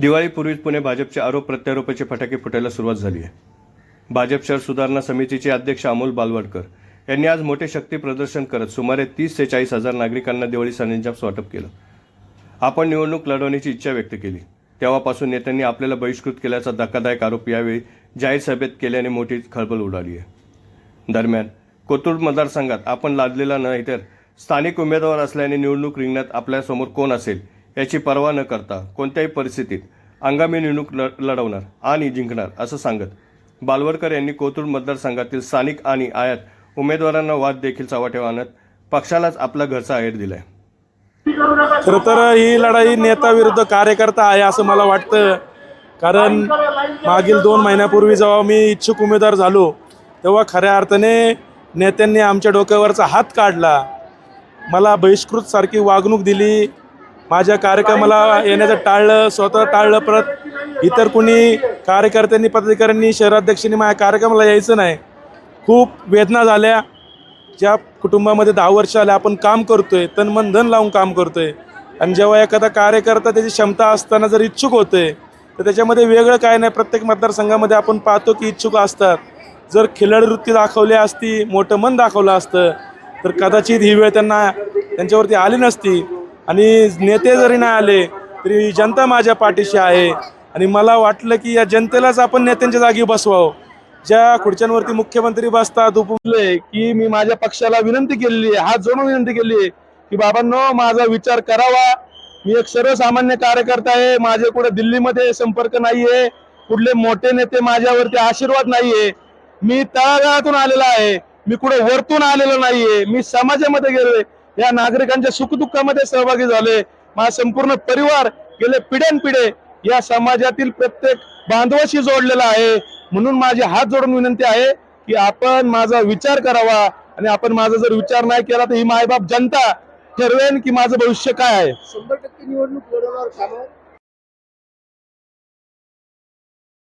दिवाळीपूर्वीच पुणे भाजपचे आरोप प्रत्यारोपाचे फटाके फुटायला सुरुवात झाली आहे. भाजप शहर सुधारणा समितीचे अध्यक्ष अमोल बालवडकर यांनी आज मोठे शक्ती प्रदर्शन करत सुमारे तीस ते चाळीस हजार नागरिकांना दिवाळी सरंजाम वाटप केलं. आपण निवडणूक लढवण्याची इच्छा व्यक्त केली. तेव्हापासून नेत्यांनी आपल्याला बहिष्कृत केल्याचा धक्कादायक आरोप यावेळी जाहीर सभेत केल्याने मोठी खळबळ उडाली आहे. दरम्यान कोथरूड मतदारसंघात आपण लादलेला नाही तर स्थानिक उमेदवार असल्याने निवडणूक रिंगणात आपल्यासमोर कोण असेल याची पर्वा न करता कोणत्याही परिस्थितीत आंगामी निवडणूक ल लढवणार आणि जिंकणार असं सांगत बालवडकर यांनी कोथरूड मतदारसंघातील स्थानिक आणि आयात उमेदवारांना वाद देखील चव्हाट्यावर आणत पक्षालाच आपला घरचा आहेर दिलाय. खरं तर ही लढाई नेता विरुद्ध कार्यकर्ता आहे असं मला वाटतं. कारण मागील दोन महिन्यापूर्वी जेव्हा मी इच्छुक उमेदवार झालो तेव्हा खऱ्या अर्थाने नेत्यांनी आमच्या डोक्यावरचा हात काढला. मला बहिष्कृत सारखी वागणूक दिली. माझ्या कार्यक्रमाला येण्याचं टाळलं स्वतः टाळलं परत इतर कुणी कार्यकर्त्यांनी पदाधिकाऱ्यांनी शहराध्यक्षांनी माझ्या कार्यक्रमाला यायचं नाही. खूप वेदना झाल्या. ज्या कुटुंबामध्ये दहा वर्ष आले आपण काम करतोय तन मन धन लावून काम करतोय. आणि जेव्हा एखादा कार्यकर्ता त्याची क्षमता असताना जर इच्छुक होते तर त्याच्यामध्ये वेगळं काय नाही. प्रत्येक मतदारसंघामध्ये आपण पाहतो की इच्छुक असतात. जर खिलाडी वृत्ती दाखवली असती मोठं मन दाखवलं असतं तर कदाचित ही वेळ त्यांना त्यांच्यावरती आली नसती. आणि नेते जरी नाही आले तरी जनता माझ्या पाठीशी आहे. आणि मला वाटलं की या जनतेलाच आपण नेत्यांच्या जागी बसवावं. ज्या खुर्च्यांवरती मुख्यमंत्री बसतात उपले की मी माझ्या पक्षाला विनंती केलेली आहे. हात जोडून विनंती केली आहे की बाबांनो माझा विचार करावा. मी एक सर्वसामान्य कार्यकर्ता आहे. माझे कुठे दिल्लीमध्ये संपर्क नाहीये. कुठले मोठे नेते माझ्यावरती आशीर्वाद नाहीये. मी तळागाळातून आलेला आहे. मी कुठे वरतून आलेलो नाहीये. मी समाजामध्ये गेलोय. या नागरिकांच्या सुखदुःखामध्ये सहभागी झाले. माझा संपूर्ण परिवार गेले पिढ्यानपिढे या समाजातील प्रत्येक बांधवाशी जोडलेला आहे. म्हणून माझी हात जोडून विनंती आहे की आपण माझा विचार करावा आणि आपण माझा जर विचार नाही केला तर ही मायबाप जनता ठरवेन की माझं भविष्य काय आहे. शंभर टक्के निवडणूक लढवणार